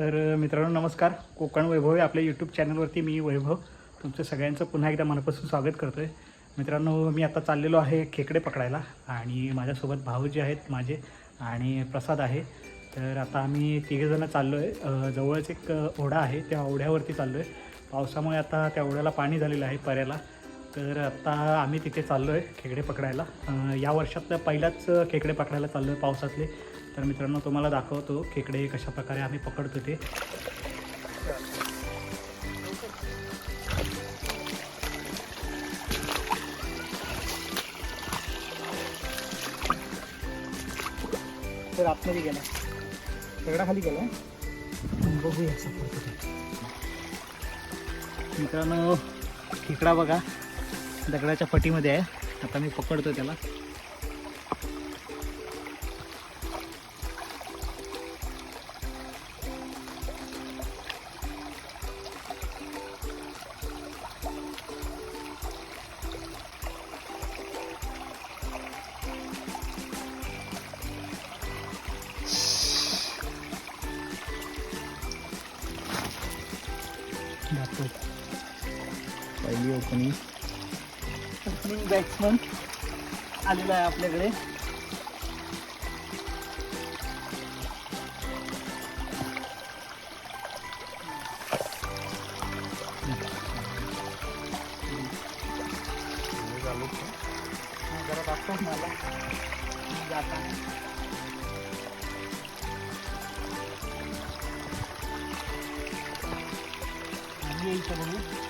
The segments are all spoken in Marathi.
तर मित्रांनो नमस्कार. कोकण वैभव आहे आपल्या यूट्यूब चॅनलवरती मी वैभव. तुमचं सगळ्यांचं पुन्हा एकदा मनापासून स्वागत करतो आहे मित्रांनो मी आता चाललेलो आहे खेकडे पकडायला आणि माझ्यासोबत भाऊ जे आहेत माझे आणि प्रसाद आहे. तर आता आम्ही तिघेजणं चाललो आहे जवळच एक ओढा आहे. त्या ओढ्यावरती चाललो आहे पावसामुळे आता त्या ओढ्याला पाणी झालेलं आहे पर्याला. तर आत्ता आम्ही तिथे चाललो आहे खेकडे पकडायला. या वर्षातल्या पहिलाच खेकडे पकडायला चाललो आहे पावसातले. तर मित्रांनो तुम्हाला दाखवतो खेकडे कशा प्रकारे आम्ही पकडतो ते. तर आतमध्ये गेला. सगळा खाली गेला. बघूया मित्रांनो खेकडा बघा. दगडाच्या पटीमध्ये आहे. आता मी पकडतो त्याला. ओपनिंग ओपनिंग बॅट्समन आलेला आहे आपल्याकडे हा,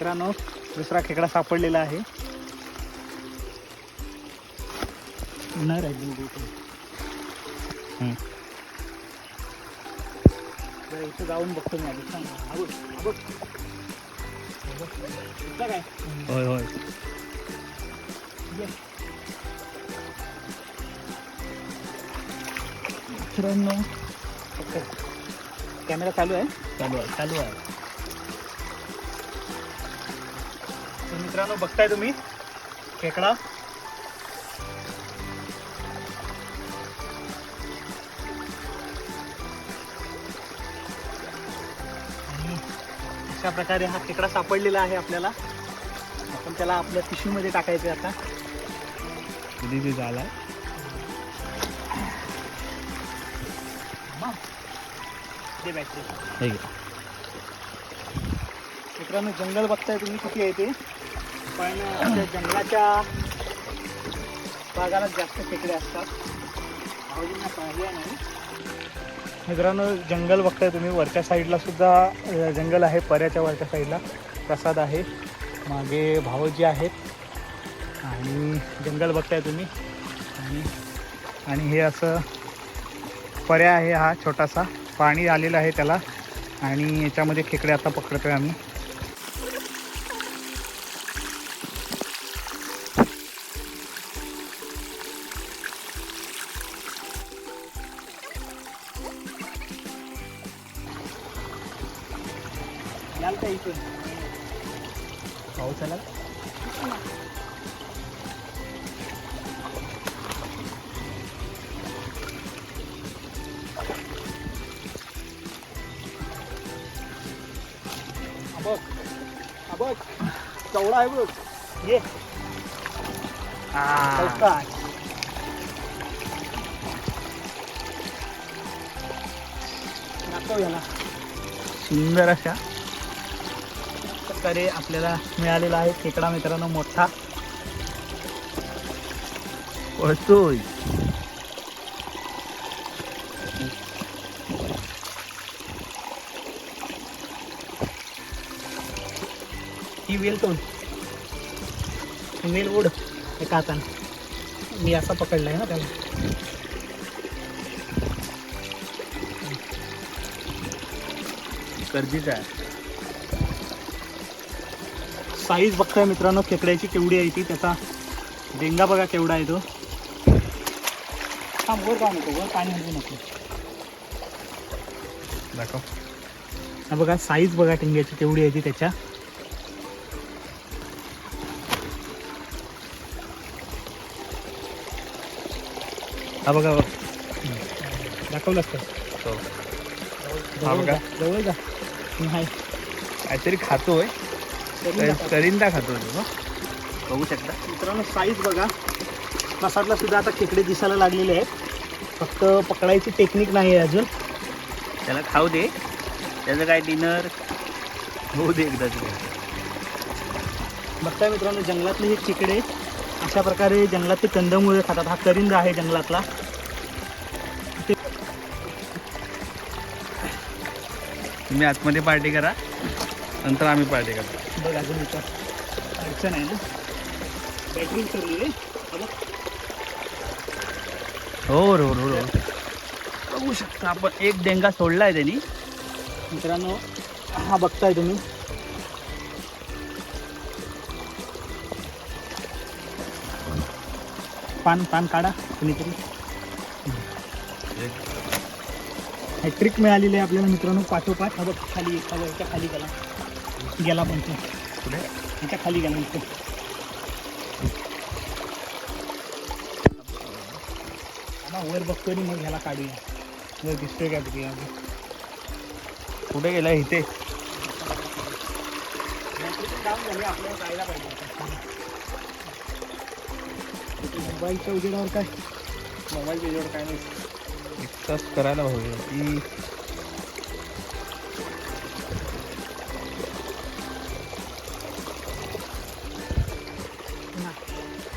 मित्रांनो दुसरा खेकडा सापडलेला आहे. नाही राहिली इथे. जाऊन बघतो मी काय? होय होय. मित्रांनो ओके. कॅमेरा चालू आहे? चालू आहे चालू आहे. तर मित्रांनो बघताय तुम्ही. खेकडा. अशा प्रकारे हा खेकडा सापडलेला आहे आपल्याला. आपण त्याला आपल्या पिशवीमध्ये टाकायचे आता. कधी झाला बॅटरी. मित्रांनो जंगल बघताय तुम्ही किती आहे ते. पण त्या जंगलाच्या भागाला जास्त खेकडे असतात. नाही मित्रांनो जंगल बघताय तुम्ही. वरच्या साईडला सुद्धा जंगल आहे. पर्याच्या वरच्या साईडला प्रसाद आहे. मागे भावजी आहेत. आणि जंगल बघताय तुम्ही. आणि आणि हे असं पर्या आहे हा छोटासा. पाणी आलेलं आहे त्याला. आणि याच्यामध्ये खेकडे आता पकडतोय आम्ही. याल का इथून. पाऊस आला? बघ. बघ. चवडा आहे बघ. ये. आहे. दाखव याला. सुंदर अशा. प्रकारे आपल्याला मिळालेला आहे. खेकडा मित्रांनो मोठा. पळतोय. ही वेल तोड. वेल ओढ एका हाताने मी असा पकडलाय ना त्याला. गर्दीचा आहे. साईज बघताय मित्रांनो खेकड्याची केवढी आहे ती त्याचा डेंगा बघा केवढा आहे तो. हा वर का नको वर पाणी हलवू नको. दाखव. हा बघा साईज बघा टेंग्याची केवढी आहे ती त्याच्या. हा बघा बघ. दाखवलंच का हो. हा बघा. जवळ जा. नाही. काहीतरी खातोय. करिंदा खातोय तो हं? बघू शकता. मित्रांनो साईज बघा. मसाटला सुद्धा आता खेकडे दिसायला लागलेले आहेत. फक्त पकडायची टेक्निक नाही आहे अजून. त्याला खाऊ दे. त्याचं काय डिनर होऊ दे एकदा बघताय मित्रांनो जंगलातले हे चिकडे अशा प्रकारे जंगलातले कंदमुळे खातात. हा करिंदा आहे जंगलातला. तुम्ही आतमध्ये पार्टी करा. नंतर आम्ही पार्टी करतो. बघ अजून इथं अडचण आहे ना? बॅटरी उतरली रे हा बघ. हो हो हो हो. बघू शकता आपण. एक डेंगा सोडलाय त्यांनी. मित्रांनो हा बघताय तुम्ही. पान पान काढा कुणीतरी हे ट्रिक मिळालेली आहे आपल्याला मित्रांनो पाठोपाठ. हा बघ खाली हा याच्या खाली गेला गेला पण तो पुढे याच्या खाली गेला इथे आता वर बघतोय आणि मग ह्याला काढूया वर दिसतोय का बघूया कुठे गेला इथे? मोबाईलच्या उजेडावर काय? मोबाईलच्या उजेडावर काय नाही. एक तास करायला हवे ती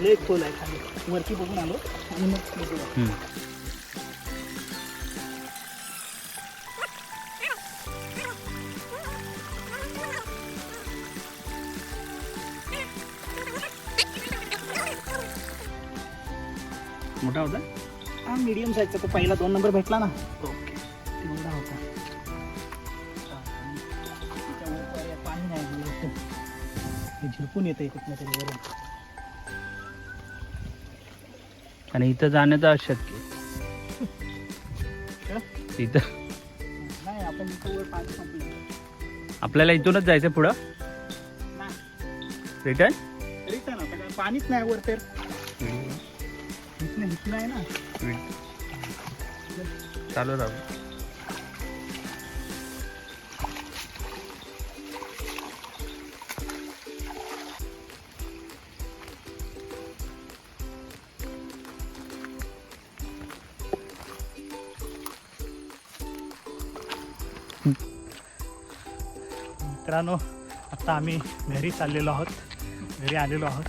लय खोल आहे खाली. वरती बघून आलो आणि मग बघूया. मोठा होता? हा मीडियम साईजचा तो पहिला दोन नंबर भेटला ना. ओके. तेवढा होता. पाणी नाही झिरपून येतं कुठल्या तरी वरून. आणि इथं जाण्याचं अशक्य? इथं. आपल्याला इथूनच जायचं पुढं? नाही. रिटर्न रिटर्न पाणीच नाही वर तर. चालू राहू. मित्रांनो आता आम्ही घरी चाललेलो आहोत. घरी आलेलो आहोत.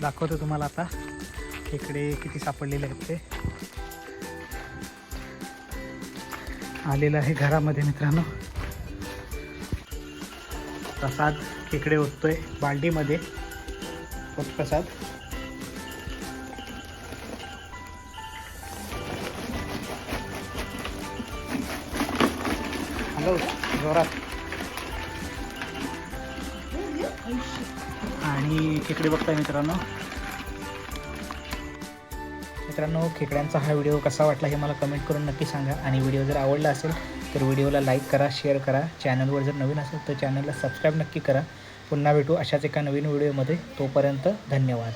दाखवतो तुम्हाला आता खेकडे किती सापडलेले आहेत ते. आलेलं आहे घरामध्ये मित्रांनो. प्रसाद खेकडे ओततोय बाल्डीमध्ये. प्रसाद. हॅलो जोरात. आणि खेकडे बघताय मित्रांनो. मित्रांनो खेकड्यांचा हा व्हिडिओ कसा वाटला हे मला कमेंट करून नक्की सांगा. आणि व्हिडिओ जर आवडला असेल तर व्हिडिओला लाईक करा शेअर करा. चॅनलवर जर नवीन असेल तर चॅनलला सबस्क्राईब नक्की करा. पुन्हा भेटू अशाच एका नवीन व्हिडिओमध्ये. तोपर्यंत धन्यवाद.